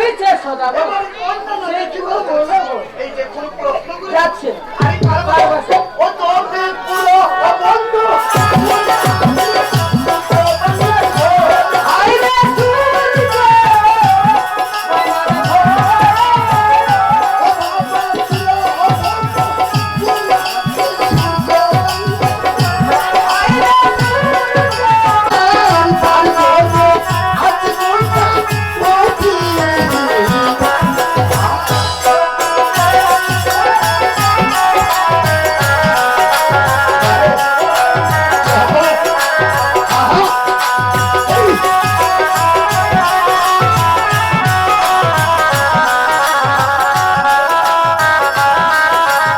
Sen kes.